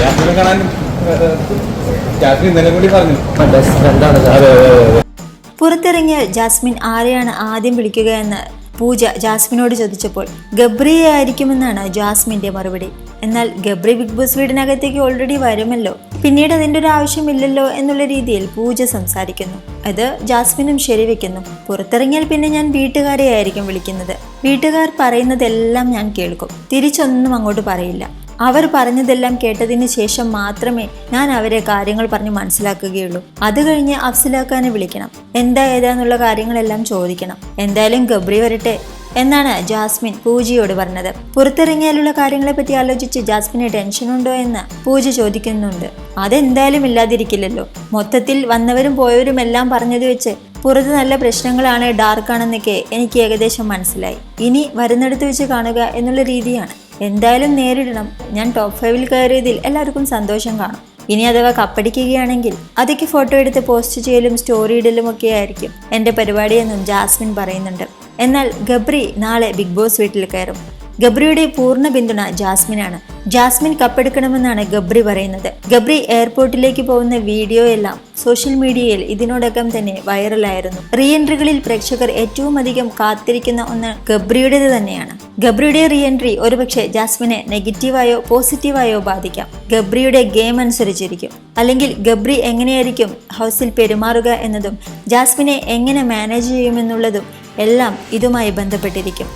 ജാസ്മിനെ കാണാൻ ഏഹ്, ജാസ്മിൻ ഇന്നലെ കൂടി പറഞ്ഞു. ബെസ്റ്റ് ഫ്രണ്ടാണ് അതെ അതെ അതെ അതെ. പുറത്തിറങ്ങിയ ജാസ്മിൻ ആരെയാണ് ആദ്യം വിളിക്കുക എന്ന് പൂജ ജാസ്മിനോട് ചോദിച്ചപ്പോൾ ഗബ്രിയെ ആയിരിക്കുമെന്നാണ് ജാസ്മിന്റെ മറുപടി. എന്നാൽ ഗബ്രി ബിഗ് ബോസ് വീടിനകത്തേക്ക് ഓൾറെഡി വരുമല്ലോ. പിന്നീട് അതിന്റെ ഒരു ആവശ്യമില്ലല്ലോ എന്നുള്ള രീതിയിൽ പൂജ സംസാരിക്കുന്നു. അത് ജാസ്മിനും ശരിവെക്കുന്നു. പുറത്തിറങ്ങിയാൽ പിന്നെ ഞാൻ വീട്ടുകാരെ ആയിരിക്കും വിളിക്കുന്നത്. വീട്ടുകാർ പറയുന്നതെല്ലാം ഞാൻ കേൾക്കും. തിരിച്ചൊന്നും അങ്ങോട്ട് പറയില്ല. അവർ പറഞ്ഞതെല്ലാം കേട്ടതിന് ശേഷം മാത്രമേ ഞാൻ അവരെ കാര്യങ്ങൾ പറഞ്ഞ് മനസ്സിലാക്കുകയുള്ളൂ. അത് കഴിഞ്ഞ് അഫ്സലാക്കാനെ വിളിക്കണം. എന്താ ഏതാന്നുള്ള കാര്യങ്ങളെല്ലാം ചോദിക്കണം. എന്തായാലും ഗബ്രി വരട്ടെ എന്നാണ് ജാസ്മിൻ പൂജയോട് പറഞ്ഞത്. പുറത്തിറങ്ങിയാലുള്ള കാര്യങ്ങളെ പറ്റി ആലോചിച്ച് ജാസ്മിന് ടെൻഷൻ ഉണ്ടോ എന്ന് പൂജ ചോദിക്കുന്നുണ്ട്. അതെന്തായാലും ഇല്ലാതിരിക്കില്ലല്ലോ. മൊത്തത്തിൽ വന്നവരും പോയവരും എല്ലാം പറഞ്ഞത് വെച്ച് പുറത്ത് നല്ല പ്രശ്നങ്ങളാണ് ഡാർക്കാണെന്നൊക്കെ എനിക്ക് ഏകദേശം മനസ്സിലായി. ഇനി വരുന്നിടത്ത് വെച്ച് കാണുക എന്നുള്ള രീതിയാണ്. എന്തായാലും നേരിടണം. ഞാൻ ടോപ്പ് ഫൈവിൽ കയറിയതിൽ എല്ലാവർക്കും സന്തോഷം കാണും. ഇനി അഥവാ കപ്പടിക്കുകയാണെങ്കിൽ അതൊക്കെ ഫോട്ടോ എടുത്ത് പോസ്റ്റ് ചെയ്യലും സ്റ്റോറി ഇടലും ഒക്കെ ആയിരിക്കും. എന്റെ പരിപാടിയെന്നും ജാസ്മിൻ പറയുന്നുണ്ട്. എന്നാൽ ഗബ്രി നാളെ ബിഗ് ബോസ് വീട്ടിൽ കയറും. ഗബ്രിയുടെ പൂർണ പിന്തുണ ജാസ്മിനാണ്. ജാസ്മിൻ കപ്പെടുക്കണമെന്നാണ് ഗബ്രി പറയുന്നത്. ഗബ്രി എയർപോർട്ടിലേക്ക് പോകുന്ന വീഡിയോ എല്ലാം സോഷ്യൽ മീഡിയയിൽ ഇതിനോടകം തന്നെ വൈറലായിരുന്നു. റീഎൻട്രികളിൽ പ്രേക്ഷകർ ഏറ്റവും അധികം കാത്തിരിക്കുന്ന ഒന്ന് ഗബ്രിയുടേത് തന്നെയാണ്. ഗബ്രിയുടെ റീഎൻട്രി ഒരുപക്ഷെ ജാസ്മിനെ നെഗറ്റീവായോ പോസിറ്റീവായോ ബാധിക്കാം. ഗബ്രിയുടെ ഗെയിം അനുസരിച്ചിരിക്കും. അല്ലെങ്കിൽ ഗബ്രി എങ്ങനെയായിരിക്കും ഹൗസിൽ പെരുമാറുക എന്നതും ജാസ്മിനെ എങ്ങനെ മാനേജ് ചെയ്യുമെന്നുള്ളതും എല്ലാം ഇതുമായി ബന്ധപ്പെട്ടിരിക്കും.